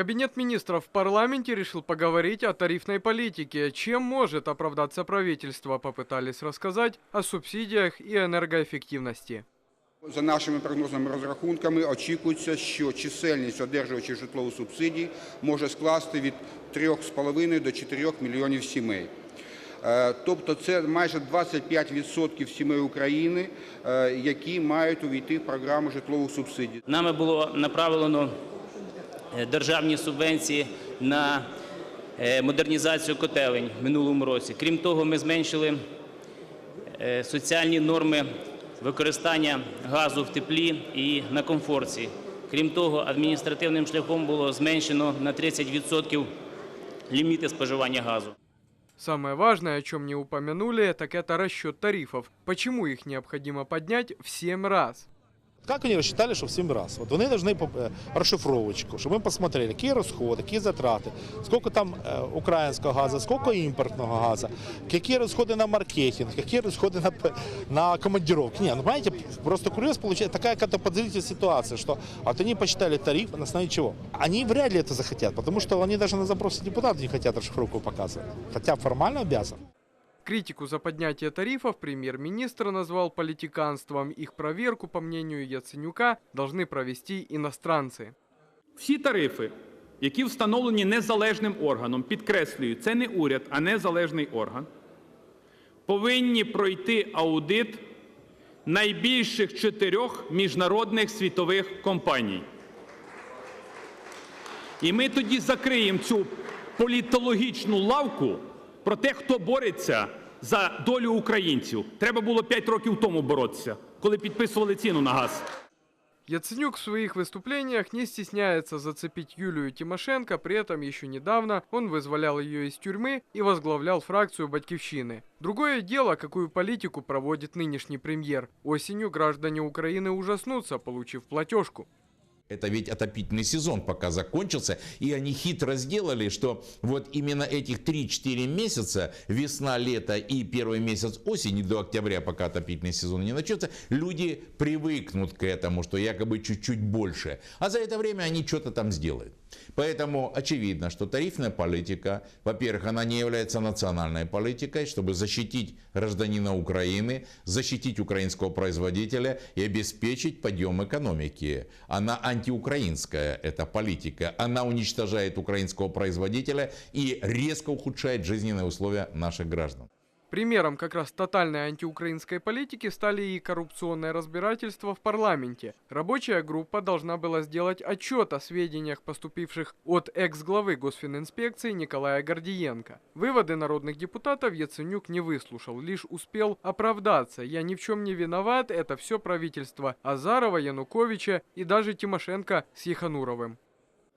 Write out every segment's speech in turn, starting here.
Кабинет министров в парламенте решил поговорить о тарифной политике. Чем может оправдаться правительство, попытались рассказать о субсидиях и энергоэффективности. За нашими прогнозними розрахунками очікується, що чисельність одержувачів житлових субсидій може скласти від 3,5 до 4 мільйонів сімей. Е, Тобто це майже 25% сімей України, е, які мають увійти в програму житлових субсидій. Нами було направлено е, державні субвенції на е, модернізацію котелень в минулому році. Крім того, ми зменшили е, соціальні норми використання газу в теплі і на комфорті. Крім того, адміністративним шляхом було зменшено на 30% ліміти споживання газу. Самое важное, о чем не упомянули, так это расчет тарифов. Почему их необходимо поднять в 7 раз? Как они рассчитали, что в 7 раз? Вот они должны э, расшифровочку, чтобы мы посмотрели, какие расходы, какие затраты, сколько там э, украинского газа, сколько импортного газа, какие расходы на маркетинг, какие расходы на, на командировки. Не, ну понимаете, просто курьез получается такая какая-то подозрительная ситуация, что вот они посчитали тариф, на основании чего? Они вряд ли это захотят, потому что они даже на запросы депутатов не хотят расшифровку показывать, хотя формально обязаны. Критику за поднятие тарифов премьер-министр назвал политиканством. Их проверку, по мнению Яценюка, должны провести иностранцы. Всі тарифи, які встановлені незалежним органом, підкреслюю, це не уряд, а незалежний орган, повинні пройти аудит найбільших чотирьох міжнародних світових компаній. І ми тоді закриємо цю політологічну лавку про те, хто бореться за долю українців. Треба було 5 років тому боротися, коли підписували ціну на газ. Яценюк в своих выступлениях не стесняется зацепить Юлию Тимошенко, при этом еще недавно он вызволял ее из тюрьмы и возглавлял фракцию «Батькивщины». Другое дело, какую политику проводит нынешний премьер. Осенью граждане Украины ужаснутся, получив платежку. Это ведь отопительный сезон пока закончился, и они хитро сделали, что вот именно этих 3-4 месяца, весна, лето и первый месяц осени до октября, пока отопительный сезон не начнется, люди привыкнут к этому, что якобы чуть-чуть больше. А за это время они что-то там сделают. Поэтому очевидно, что тарифная политика, во-первых, она не является национальной политикой, чтобы защитить гражданина Украины, защитить украинского производителя и обеспечить подъем экономики. Она антиукраинская, эта политика. Она уничтожает украинского производителя и резко ухудшает жизненные условия наших граждан. Примером как раз тотальной антиукраинской политики стали и коррупционные разбирательства в парламенте. Рабочая группа должна была сделать отчет о сведениях, поступивших от экс-главы госфининспекции Николая Гордиенко. Выводы народных депутатов Яценюк не выслушал, лишь успел оправдаться. «Я ни в чем не виноват, это все правительство Азарова, Януковича и даже Тимошенко с Ехануровым».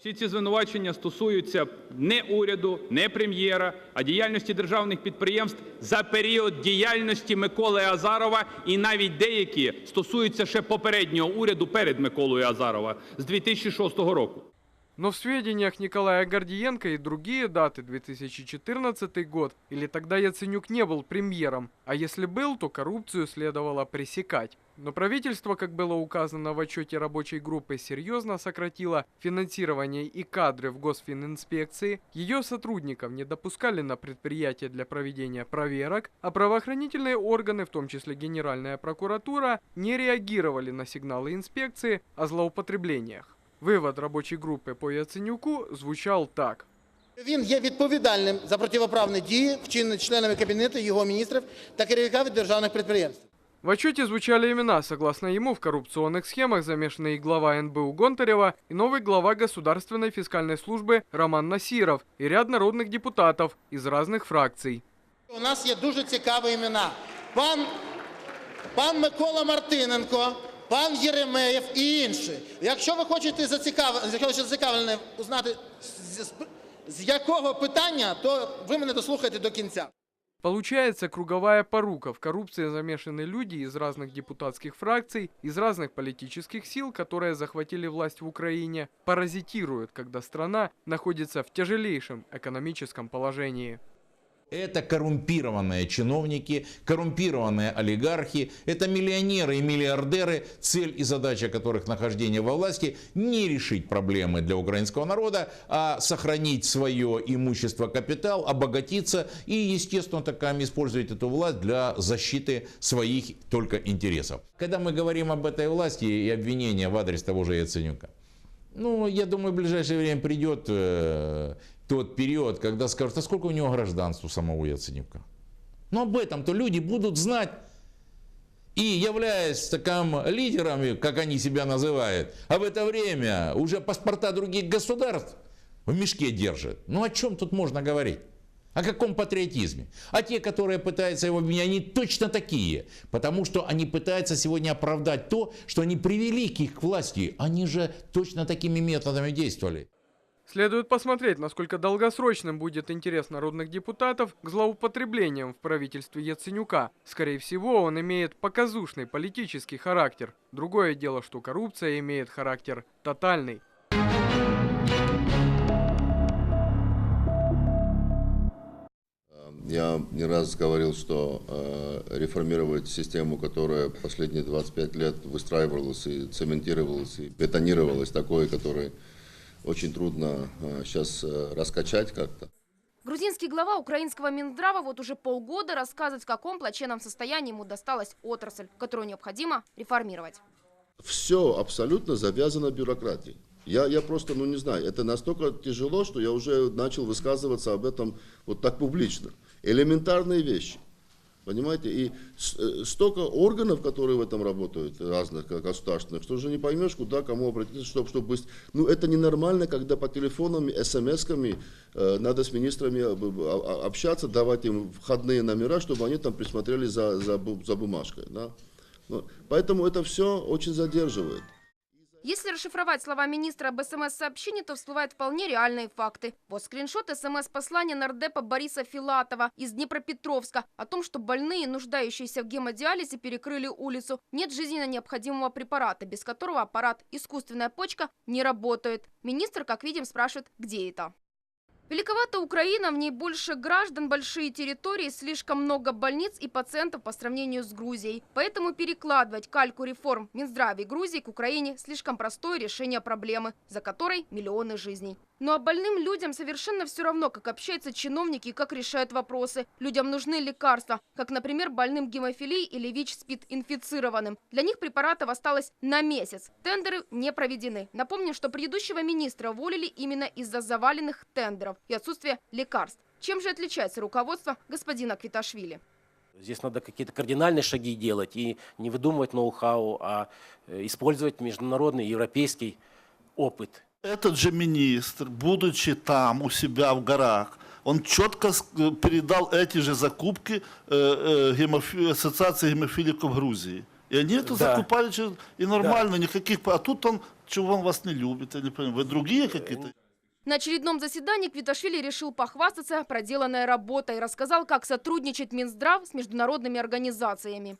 Всі ці звинувачення стосуються не уряду, не прем'єра, а діяльності державних підприємств за період діяльності Миколи Азарова і навіть деякі стосуються ще попереднього уряду перед Миколою Азарова з 2006 року. Но в сведениях Николая Гордиенко и другие даты 2014 год, или тогда Яценюк не был премьером, а если был, то коррупцию следовало пресекать. Но правительство, как было указано в отчете рабочей группы, серьезно сократило финансирование и кадры в Госфининспекции, ее сотрудников не допускали на предприятия для проведения проверок, а правоохранительные органы, в том числе Генеральная прокуратура, не реагировали на сигналы инспекции о злоупотреблениях. Вивод робочої групи по Яценюку звучав так. Він є відповідальним за противоправні дії, вчинені членами кабінету, його міністрів та керівниками державних підприємств. В отчете звучали имена, согласно ему, в коррупционных схемах замешаны и глава НБУ Гонтарева, и новый глава Государственной фискальной службы Роман Насиров, и ряд народных депутатов из разных фракций. У нас є дуже цікаві імена. Пан, пан Микола Мартиненко, пан Єремеєв і інші. Якщо ви хочете зацікав... якщо ви зацікавлені узнати, з, з- з якого питання, то ви мене дослухайте до кінця. Получается круговая порука. В коррупции замешаны люди из разных депутатских фракций, из разных политических сил, которые захватили власть в Украине, паразитируют, когда страна находится в тяжелейшем экономическом положении. Это коррумпированные чиновники, коррумпированные олигархи, это миллионеры и миллиардеры, цель и задача которых нахождение во власти не решить проблемы для украинского народа, а сохранить свое имущество, капитал, обогатиться и, естественно, таками использовать эту власть для защиты своих только интересов. Когда мы говорим об этой власти и обвинения в адрес того же Яценюка, ну, я думаю, в ближайшее время придет э, тот период, когда скажут, а сколько у него гражданств у самого Яценюка? Но об этом-то люди будут знать. И являясь таким лидерами, как они себя называют, а в это время уже паспорта других государств в мешке держат. Ну о чем тут можно говорить? О каком патриотизме? А те, которые пытаются его обвинять, они точно такие. Потому что они пытаются сегодня оправдать то, что они привели к их власти. Они же точно такими методами действовали. Следует посмотреть, насколько долгосрочным будет интерес народных депутатов к злоупотреблениям в правительстве Яценюка. Скорее всего, он имеет показушный политический характер. Другое дело, что коррупция имеет характер тотальный. Я не раз говорил, что э, реформировать систему, которая последние 25 лет выстраивалась и цементировалась, и бетонировалась, такой, который очень трудно э, сейчас э, раскачать как-то. Грузинский глава украинского Минздрава вот уже полгода рассказывает, в каком плачевном состоянии ему досталась отрасль, которую необходимо реформировать. Все абсолютно завязано бюрократией. Я, я просто, ну не знаю, это настолько тяжело, что я уже начал высказываться об этом вот так публично. Элементарные вещи. Понимаете? И э, столько органов, которые в этом работают, разных э, государственных, что уже не поймешь, куда, кому обратиться, чтобы, чтобы быть... Ну, это ненормально, когда по телефонам, смс-ками э, надо с министрами об- об- общаться, давать им входные номера, чтобы они там присмотрели за, за, за бумажкой. Да? Ну, поэтому это все очень задерживает. Если расшифровать слова министра об СМС-сообщении, то всплывают вполне реальные факты. Вот скриншот СМС-послания нардепа Бориса Филатова из Днепропетровска о том, что больные, нуждающиеся в гемодиализе, перекрыли улицу. Нет жизненно необходимого препарата, без которого аппарат «искусственная почка» не работает. Министр, как видим, спрашивает, где это. Великовата Украина, в ней больше граждан, большие территории, слишком много больниц и пациентов по сравнению с Грузией. Поэтому перекладывать кальку реформ Минздраве Грузии к Украине слишком простое решение проблемы, за которой миллионы жизней. Ну а больным людям совершенно все равно, как общаются чиновники и как решают вопросы. Людям нужны лекарства, как, например, больным гемофилией или ВИЧ-СПИД-инфицированным. Для них препаратов осталось на месяц. Тендеры не проведены. Напомним, что предыдущего министра уволили именно из-за заваленных тендеров и отсутствия лекарств. Чем же отличается руководство господина Квиташвили? Здесь надо какие-то кардинальные шаги делать и не выдумывать ноу-хау, а э, использовать международный европейский опыт. Этот же министр, будучи там, у себя в горах, он четко э, передал эти же закупки э, гемофи- Ассоциации гемофиликов Грузии. И они это Да. закупали и нормально, никаких... А тут он, чего он вас не любит, я не понимаю. Вы другие какие-то? На очередном заседании Квиташвили решил похвастаться проделанной работой и рассказал, как сотрудничает Минздрав с международными организациями.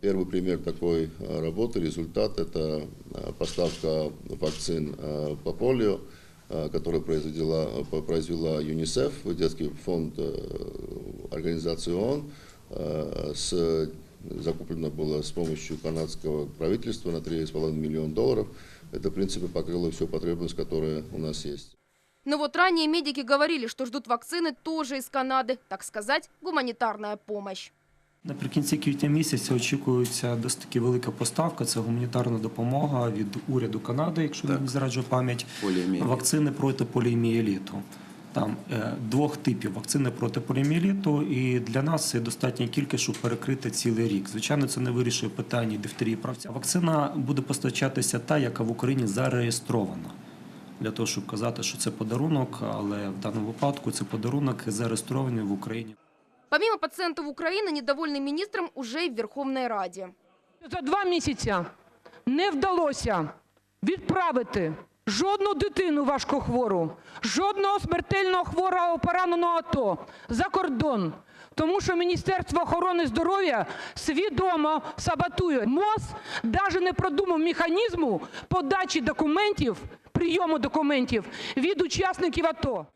Первый пример такой э, работы, результат – это э, поставка вакцин э, по полио, которую произвела, произвела ЮНИСЕФ, детский фонд организации ООН. С, закуплено было с помощью канадского правительства на 3,5 миллиона долларов. Это, в принципе, покрыло всю потребность, которая у нас есть. Но вот ранее медики говорили, что ждут вакцины тоже из Канады, так сказать, гуманитарная помощь. Наприкінці квітня місяця очікується досить таки велика поставка. Це гуманітарна допомога від уряду Канади, якщо не зраджує пам'ять, вакцини проти поліомієліту. Там е, двох типів вакцини проти поліомієліту, і для нас це достатня кількість, щоб перекрити цілий рік. Звичайно, це не вирішує питання дифтерії правця. Вакцина буде постачатися та, яка в Україні зареєстрована. Для того, щоб казати, що це подарунок, але в даному випадку це подарунок зареєстрований в Україні. Помимо пациентов Украины, недовольный министром уже и в Верховной Раде. За два місяці не вдалося відправити жодну дитину важкохвору, жодного смертельно хворого пораненого АТО за кордон. Тому що Міністерство охорони здоров'я свідомо саботує. МОЗ навіть не продумав механізму подачі документів, прийому документів від учасників АТО.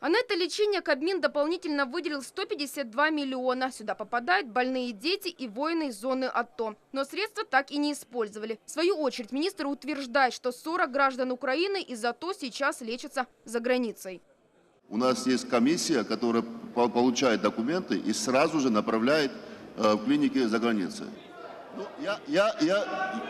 А на это лечение Кабмин дополнительно выделил 152 миллиона. Сюда попадают больные дети и воины из зоны АТО. Но средства так и не использовали. В свою очередь министр утверждает, что 40 граждан Украины из АТО сейчас лечатся за границей. У нас есть комиссия, которая по- получает документы и сразу же направляет э, в клиники за границей. Ну, я, я, я...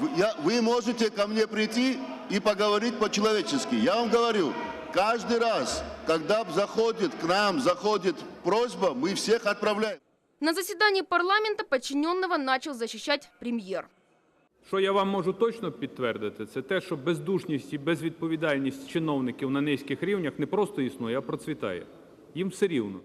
Вы, я- вы можете ко мне прийти и поговорить по-человечески. Я вам говорю, каждый раз, когда заходит к нам, заходит просьба, мы всех отправляем. На заседании парламента подчиненного начал защищать премьер. Що я вам можу точно підтвердити, це те, що бездушність і безвідповідальність чиновників на низьких рівнях не просто існує, а процвітає. Їм все рівно.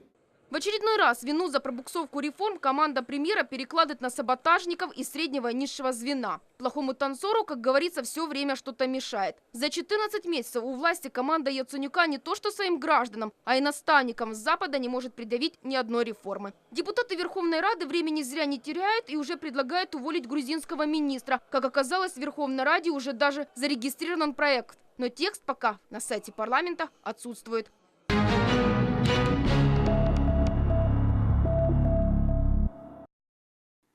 В очередной раз вину за пробуксовку реформ команда премьера перекладывает на саботажников из среднего и низшего звена. Плохому танцору, как говорится, все время что-то мешает. За 14 месяцев у власти команда Яценюка не то что своим гражданам, а и наставникам с Запада не может предъявить ни одной реформы. Депутаты Верховной Рады времени зря не теряют и уже предлагают уволить грузинского министра. Как оказалось, в Верховной Раде уже даже зарегистрирован проект. Но текст пока на сайте парламента отсутствует.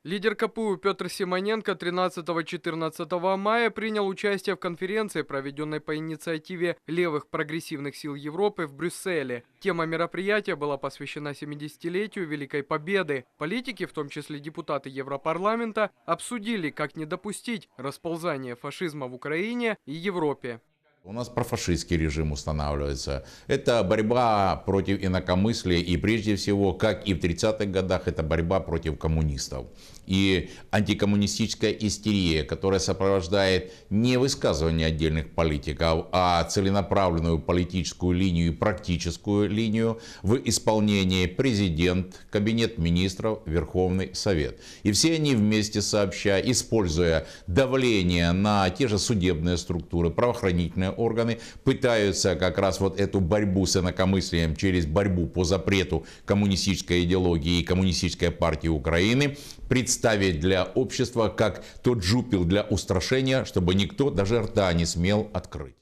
Лидер КПУ Петр Симоненко 13-14 мая принял участие в конференции, проведенной по инициативе левых прогрессивных сил Европы в Брюсселе. Тема мероприятия была посвящена 70-летию Великой Победы. Политики, в том числе депутаты Европарламента, обсудили, как не допустить расползания фашизма в Украине и Европе. У нас профашистский режим устанавливается. Это борьба против инакомыслия и прежде всего, как и в 30-х годах, это борьба против коммунистов. И антикоммунистическая истерия, которая сопровождает не высказывание отдельных политиков, а целенаправленную политическую линию и практическую линию в исполнении президент, кабинет министров, Верховный Совет. И все они вместе сообща, используя давление на те же судебные структуры, правоохранительные органы, пытаются как раз вот эту борьбу с инакомыслием через борьбу по запрету коммунистической идеологии и коммунистической партии Украины представить для общества как тот жупел для устрашения, чтобы никто даже рта не смел открыть.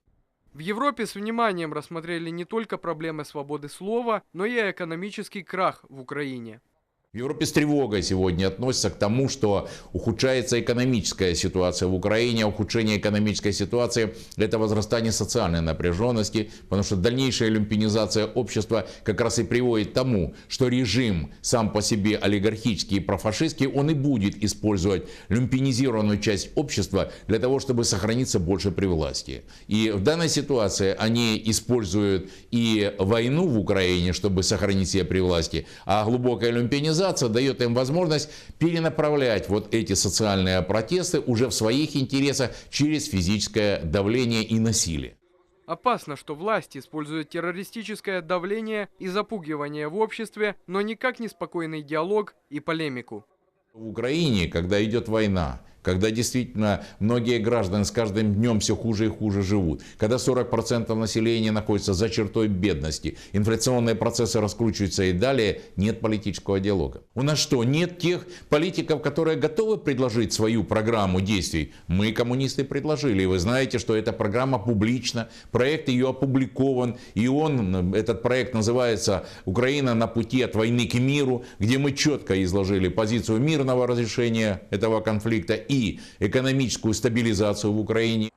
В Европе с вниманием рассмотрели не только проблемы свободы слова, но и экономический крах в Украине. В Европе с тревогой сегодня относятся к тому, что ухудшается экономическая ситуация в Украине. Ухудшение экономической ситуации – это возрастание социальной напряженности, потому что дальнейшая люмпинизация общества как раз и приводит к тому, что режим сам по себе олигархический и профашистский, он и будет использовать люмпинизированную часть общества для того, чтобы сохраниться больше при власти. И в данной ситуации они используют и войну в Украине, чтобы сохранить себя при власти, а глубокая люмпинизация дает им возможность перенаправлять вот эти социальные протесты уже в своих интересах через физическое давление и насилие. Опасно, что власти используют террористическое давление и запугивание в обществе, но никак не спокойный диалог и полемику. В Украине, когда идет война, когда действительно многие граждане с каждым днем все хуже и хуже живут, когда 40% населения находится за чертой бедности, инфляционные процессы раскручиваются и далее, нет политического диалога. У нас что, нет тех политиков, которые готовы предложить свою программу действий? Мы, коммунисты, предложили. И вы знаете, что эта программа публична, проект ее опубликован, и он, этот проект называется «Украина на пути от войны к миру», где мы четко изложили позицию мирного разрешения этого конфликта и экономическую стабилизацию в Украине.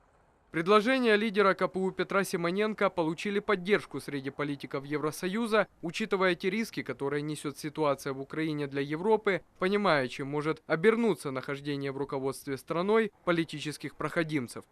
Предложения лидера КПУ Петра Симоненко получили поддержку среди политиков Евросоюза, учитывая те риски, которые несет ситуация в Украине для Европы, понимая, чем может обернуться нахождение в руководстве страной политических проходимцев.